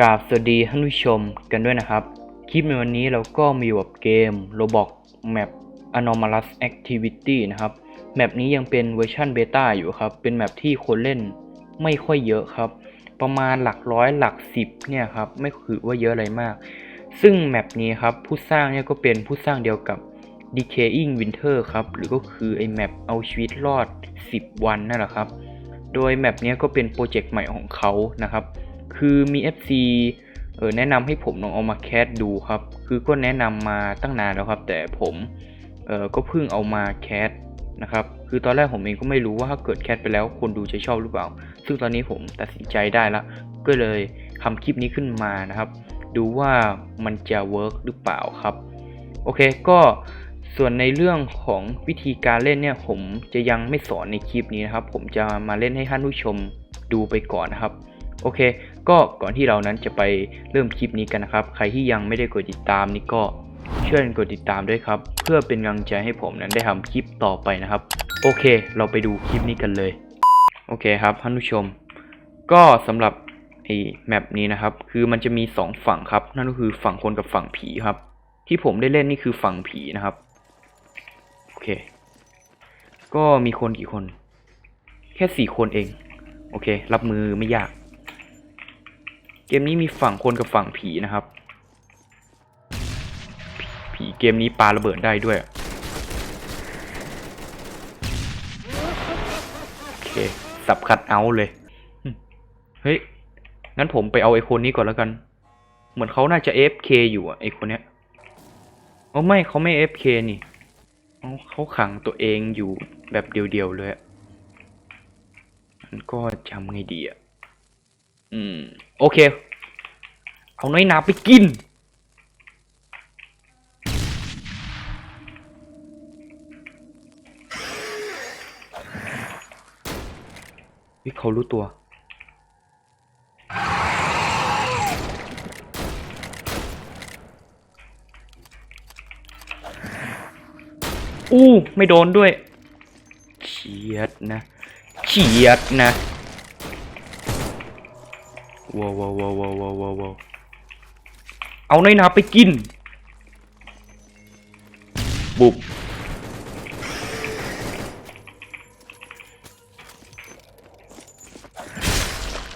กราบสวัสดีท่านผู้ชมกันด้วยนะครับ คลิปในวันนี้เราก็มีอยู่กับเกม Roblox Map Anomalous Activity นะครับ แมปนี้ยังเป็นเวอร์ชันเบต้าอยู่ครับ เป็นแมปที่คนเล่นไม่ค่อยเยอะครับ ประมาณหลักร้อยหลักสิบเนี่ยครับ ไม่ถือว่าเยอะอะไรมาก ซึ่งแมปนี้ครับ ผู้สร้างเนี่ยก็เป็นผู้สร้างเดียวกับ Decaying Winter ครับ หรือก็คือไอแมปเอาชีวิตรอด 10 วันนั่นแหละครับ โดยแมปเนี้ยก็เป็นโปรเจกต์ใหม่ของเขานะครับ คือมี FC เออแนะนำให้ผมลองเอามาแคสดูครับ คือก็แนะนำมาตั้งนานแล้วครับ แต่ผมเออก็เพิ่งเอามาแคสนะครับ คือตอนแรกผมเองก็ไม่รู้ว่าถ้าเกิดแคสไปแล้วคนดูจะชอบหรือเปล่า ซึ่งตอนนี้ผมตัดสินใจได้ละ ก็เลยทำคลิปนี้ขึ้นมานะครับ ดูว่ามันจะเวิร์กหรือเปล่าครับ โอเคก็ส่วนในเรื่องของวิธีการเล่นเนี่ย ผมจะยังไม่สอนในคลิปนี้นะครับ ผมจะมาเล่นให้ท่านผู้ชมดูไปก่อนนะครับ โอเค ก็ก่อนที่เรานั้นจะไปเริ่มคลิปนี้กันนะครับ ใครที่ยังไม่ได้กดติดตามนี่ก็ช่วยกดติดตามด้วยครับ เพื่อเป็นกำลังใจให้ผมนั้นได้ทำคลิปต่อไปนะครับ โอเค เราไปดูคลิปนี้กันเลย โอเคครับท่านผู้ชม ก็สำหรับไอ้แมปนี้นะครับ คือมันจะมีสองฝั่งครับ นั่นก็คือฝั่งคนกับฝั่งผีครับ ที่ผมได้เล่นนี่คือฝั่งผีนะครับ โอเค ก็มีคนกี่คน แค่สี่คนเอง โอเค รับมือไม่ยาก เกมนี้มีฝั่งคนกับฝั่งผีนะครับ ผีเกมนี้ปาระเบิดได้ด้วย โอเค สับคัดเอาเลย เฮ้ย งั้นผมไปเอาไอคนนี้ก่อนแล้วกัน เหมือนเขาน่าจะ AFK อยู่อะไอคนเนี้ยอ๋อไม่เขาไม่ AFK นี่เขาขังตัวเองอยู่แบบเดียวๆเลยอะมันก็จำไงดีอะ อืม โอเค เอาน้อยนาไปกิน วิเขารู้ตัว อู้ ไม่โดนด้วย เฉียดนะ เฉียดนะ ว้าวว้าวว้าวว้าวว้าวว้าวว้าวเอาน้อยหนาไปกิน บุบ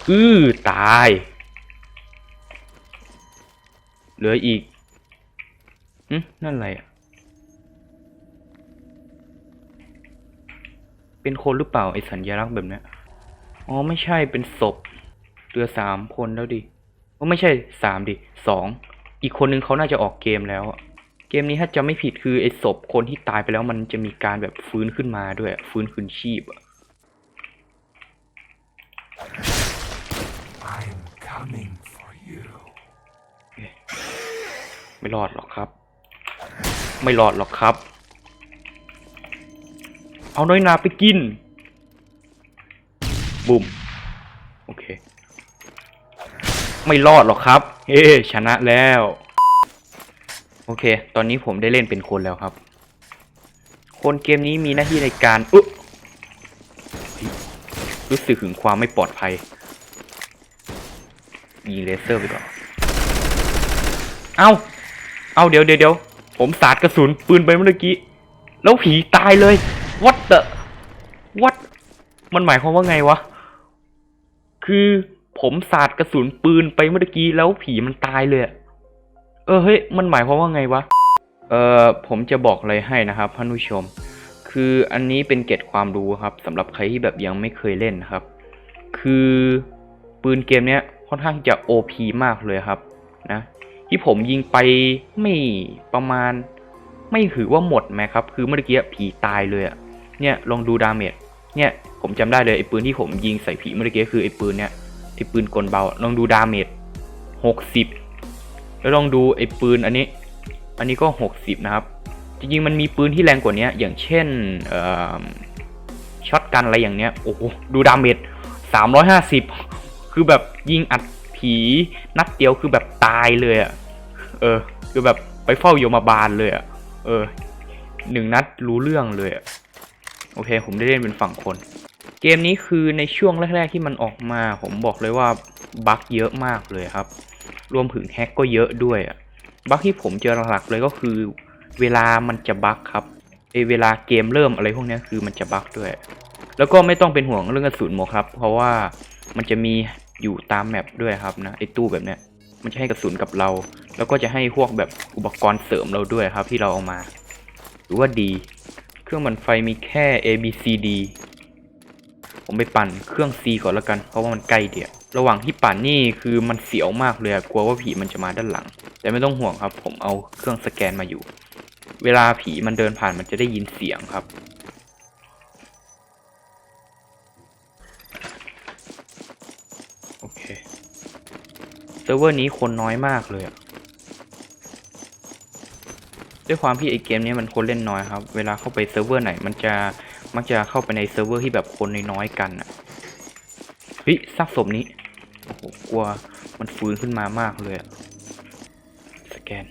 อือตาย เหลืออีกอืมนั่นอะไรอะ เป็นคนหรือเปล่าไอสัญลักษณ์แบบเนี้ยอ๋อ ไม่ใช่เป็นศพ เหลือสามคนแล้วดิก็ไม่ใช่สามดิสองอีกคนนึงเขาน่าจะออกเกมแล้วอะเกมนี้ถ้าจะไม่ผิดคือไอศพคนที่ตายไปแล้วมันจะมีการแบบฟื้นขึ้นมาด้วยอะฟื้นคืนชีพอะ I'm coming for you. ไม่รอดหรอกครับ ไม่รอดหรอกครับ เอาน้อยนาไปกิน บุ่มโอเค ไม่รอดหรอกครับเฮ้ชนะแล้ว โอเค ตอนนี้ผมได้เล่นเป็นคนแล้วครับ คนเกมนี้มีหน้าที่ในการอุ๊รู้สึกถึงความไม่ปลอดภัยยิงเลเซอร์ไปก่อน เอาเอาเดี๋ยวเดี๋ยวเดี๋ยวผมสาดกระสุนปืนไปเมื่อกี้ แล้วผีตายเลย what the what มันหมายความว่าไงวะ คือ ผมสาดกระสุนปืนไปเมื่อกี้แล้วผีมันตายเลยอะเออเฮ้ยมันหมายความว่าไงวะเออผมจะบอกอะไรให้นะครับท่านผู้ชม คืออันนี้เป็นเกร็ดความรู้ครับสำหรับใครที่แบบยังไม่เคยเล่นนะครับ คือปืนเกมเนี้ยค่อนข้างจะ OP มากเลยครับนะที่ผมยิงไปไม่ประมาณ ไม่ถือว่าหมดไหมครับ คือเมื่อกี้ผีตายเลยอะเนี่ยลองดูดาเมจเนี่ยผมจำได้เลยไอ้ปืนที่ผมยิงใส่ผีเมื่อกี้คือไอ้ปืนเนี่ย ไอ้ปืนกลเบา ลองดูดาเมจหกสิบแล้วลองดูไอ้ปืนอันนี้ อันนี้ก็หกสิบนะครับ จริงๆมันมีปืนที่แรงกว่านี้อย่างเช่นช็อตกันอะไรอย่างเนี้ย โอ้โห ดูดาเมจสามร้อยห้าสิบคือแบบยิงอัดผีนัดเดียวคือแบบตายเลยอะเออ คือแบบไปเฝ้าโยมบาลเลยอะ่ะ เออหนึ่งนัดรู้เรื่องเลยอะ่ะ โอเค ผมได้เล่นเป็นฝั่งคน เกมนี้คือในช่วงแรกๆที่มันออกมา ผมบอกเลยว่าบั๊กเยอะมากเลยครับ รวมถึงแฮกก็เยอะด้วยอะบั๊กที่ผมเจอหลักๆเลยก็คือ เวลามันจะบั๊กครับเอเวลาเกมเริ่มอะไรพวกนี้คือมันจะบั๊กด้วย แล้วก็ไม่ต้องเป็นห่วงเรื่องกระสุนหมครับ เพราะว่ามันจะมีอยู่ตามแมปด้วยครับนะไอตู้แบบเนี้ยมันจะให้กระสุนกับเรา แล้วก็จะให้พวกแบบอุปกรณ์เสริมเราด้วยครับ ที่เราเอามา หรือว่าดี เครื่องมันไฟมีแค่ A B C D ผมไปปั่นเครื่อง C ก่อนแล้วกัน เพราะว่ามันใกล้เดียวระหว่างที่ปั่นนี่คือมันเสียวมากเลยกลัวว่าผีมันจะมาด้านหลัง แต่ไม่ต้องห่วงครับ ผมเอาเครื่องสแกนมาอยู่ เวลาผีมันเดินผ่านมันจะได้ยินเสียงครับ โอเคเซิร์ฟเวอร์นี้คนน้อยมากเลยด้วยความที่ไอเกมนี้มันคนเล่นน้อยครับ เวลาเข้าไปเซิร์ฟเวอร์ไหนมันจะ มักจะเข้าไปในเซิร์ฟเวอร์ที่แบบคนน้อยๆกันอะเฮ้ยซากศพนี้โอ้โหกลัวมันฟื้นขึ้นมามากเลยอะสแกน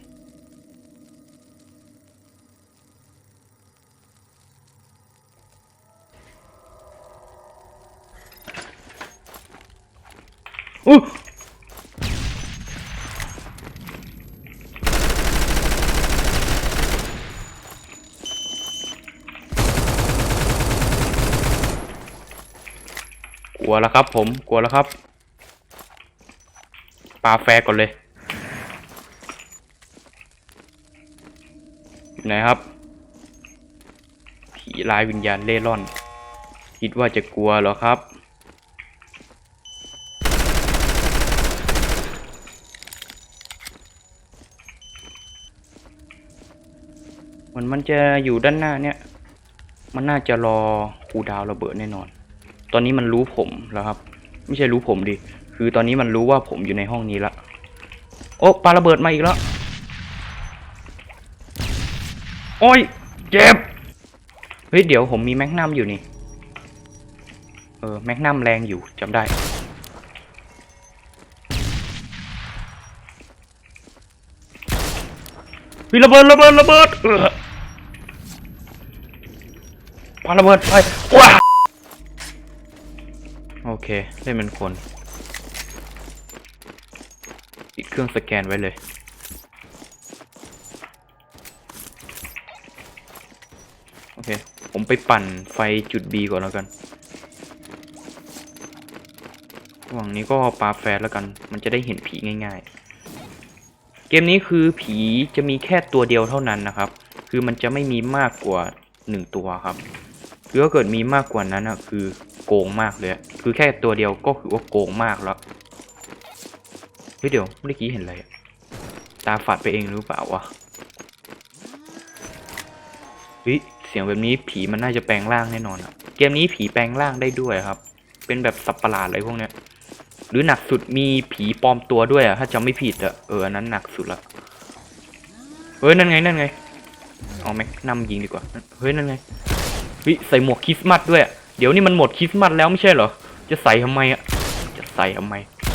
อู้ ลัวแล้วครับ ผมกลัวแล้วครับปลาแฟก่อนเลยอยู่ไหนครับผีลายวิญญาณเล่ร่อน คิดว่าจะกลัวเหรอครับเหมือนมันจะอยู่ด้านหน้าเนี่ย มันน่าจะรอคูดาวระเบิดแน่นอน ตอนนี้มันรู้ผมแล้วครับ ไม่ใช่รู้ผมดิ คือตอนนี้มันรู้ว่าผมอยู่ในห้องนี้ละ โอ้ปาระเบิดมาอีกแล้ว โอ้ย เจ็บ เฮ้ย เดี๋ยวผมมีแมกนัมอยู่นี่ เออ แมกนัมแรงอยู่จำได้ วิระเบิดระเบิดระเบิดเออปาระเบิดไปว้า โอเค เล่นเป็นคนปิดเครื่องสแกนไว้เลยโอเค ผมไปปั่นไฟจุด B ก่อนแล้วกันระหว่างนี้ก็ปาแฟร์แล้วกัน มันจะได้เห็นผีง่าย ๆ เกมนี้คือผีจะมีแค่ตัวเดียวเท่านั้นนะครับ คือมันจะไม่มีมากกว่าหนึ่งตัวครับ คือถ้าเกิดมีมากกว่านั้นอะคือ โกงมากเลยคือแค่ตัวเดียวก็คือว่าโกงมากแล้วเฮ้ยเดี๋ยวเมื่อกี้เห็นอะไรตาฝาดไปเองหรือเปล่าวะเฮ้ยเสียงแบบนี้ผีมันน่าจะแปลงร่างแน่นอนอะเกมนี้ผีแปลงร่างได้ด้วยครับ เป็นแบบสับประหลาดอะไรพวกเนี้ยหรือหนักสุดมีผีปลอมตัวด้วยอะถ้าจำไม่ผิดอะเอออันนั้นหนักสุดละเฮ้ยนั่นไงนั่นไงเอาแม็กนำยิงดีกว่าเฮ้ยนั่นไงวิใส่หมวกคริสต์มาสด้วยอะ เดี๋ยวนี้มันหมดคริสต์มาสแล้วไม่ใช่เหรอ จะใส่ทำไมอะจะใส่ทำไม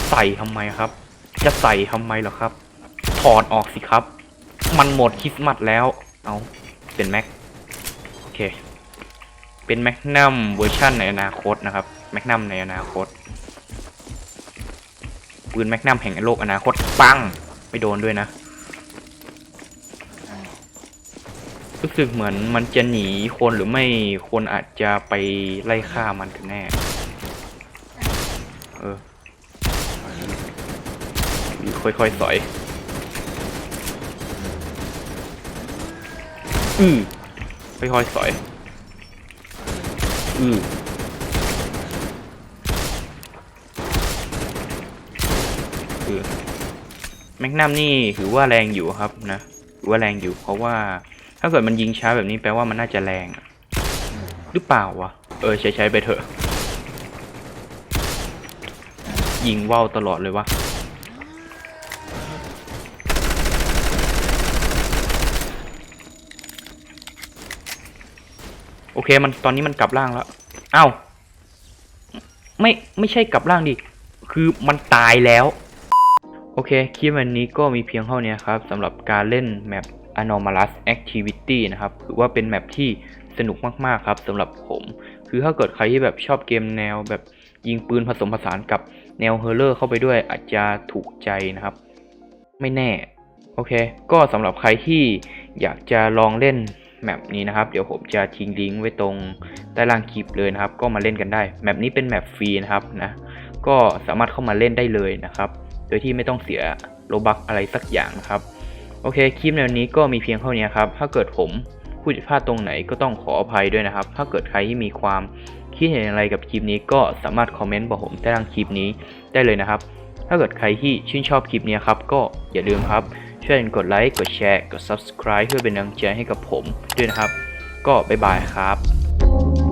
ใส่ทำไมครับ จะใส่ทำไมเหรอครับ ถอดออกสิครับ มันหมดคริสต์มาสแล้ว เอาเป็นแม็ก โอเค เป็นแมกนัมเวอร์ชันในอนาคตนะครับ แมกนัมในอนาคต ปืนแมกนัมแห่งโลกอนาคต ปัง ไม่โดนด้วยนะ รู้สึกเหมือนมันจะหนีคนหรือไม่คนอาจจะไปไล่ฆ่ามันกันแน่ เออ ค่อยๆสอย อือค่อยๆสอย อือคือแมกนัมนี่ถือว่าแรงอยู่ครับนะถือว่าแรงอยู่เพราะว่า ถ้าเกิดมันยิงช้าแบบนี้แปลว่ามันน่าจะแรงหรือเปล่าวะ เออใช้ใช้ไปเถอะ ยิงว่าวตลอดเลยวะโอเคมันตอนนี้มันกลับร่างแล้วอ้าวไม่ไม่ใช่กลับร่างดิ คือมันตายแล้ว โอเคคลิปวันนี้ก็มีเพียงเท่านี้ครับสำหรับการเล่นแมป Anomalous Activity นะครับถือว่าเป็นแมปที่สนุกมากๆครับสำหรับผม คือถ้าเกิดใครที่แบบชอบเกมแนวแบบยิงปืนผสมผสานกับแนวเฮอร์เรอร์เข้าไปด้วยอาจจะถูกใจนะครับ ไม่แน่ โอเค ก็สำหรับใครที่อยากจะลองเล่นแมปนี้นะครับ เดี๋ยวผมจะทิ้งลิงก์ไว้ตรงใต้ล่างคลิปเลยนะครับ ก็มาเล่นกันได้ แมปนี้เป็นแมปฟรีนะครับนะ ก็สามารถเข้ามาเล่นได้เลยนะครับ โดยที่ไม่ต้องเสียโลบักอะไรสักอย่างนะครับ โอเคคลิปในวันนี้ก็มีเพียงเท่านี้ครับ ถ้าเกิดผมพูดผิดพลาดตรงไหนก็ต้องขออภัยด้วยนะครับ ถ้าเกิดใครที่มีความคิดเห็นอะไรกับคลิปนี้ก็สามารถคอมเมนต์บอกผมใต้ล่างคลิปนี้ได้เลยนะครับ ถ้าเกิดใครที่ชื่นชอบคลิปนี้ครับก็อย่าลืมครับช่วยกันกดไลค์กดแชร์กด subscribe เพื่อเป็นกำลังใจให้กับผมด้วยนะครับ ก็บ๊ายบายครับ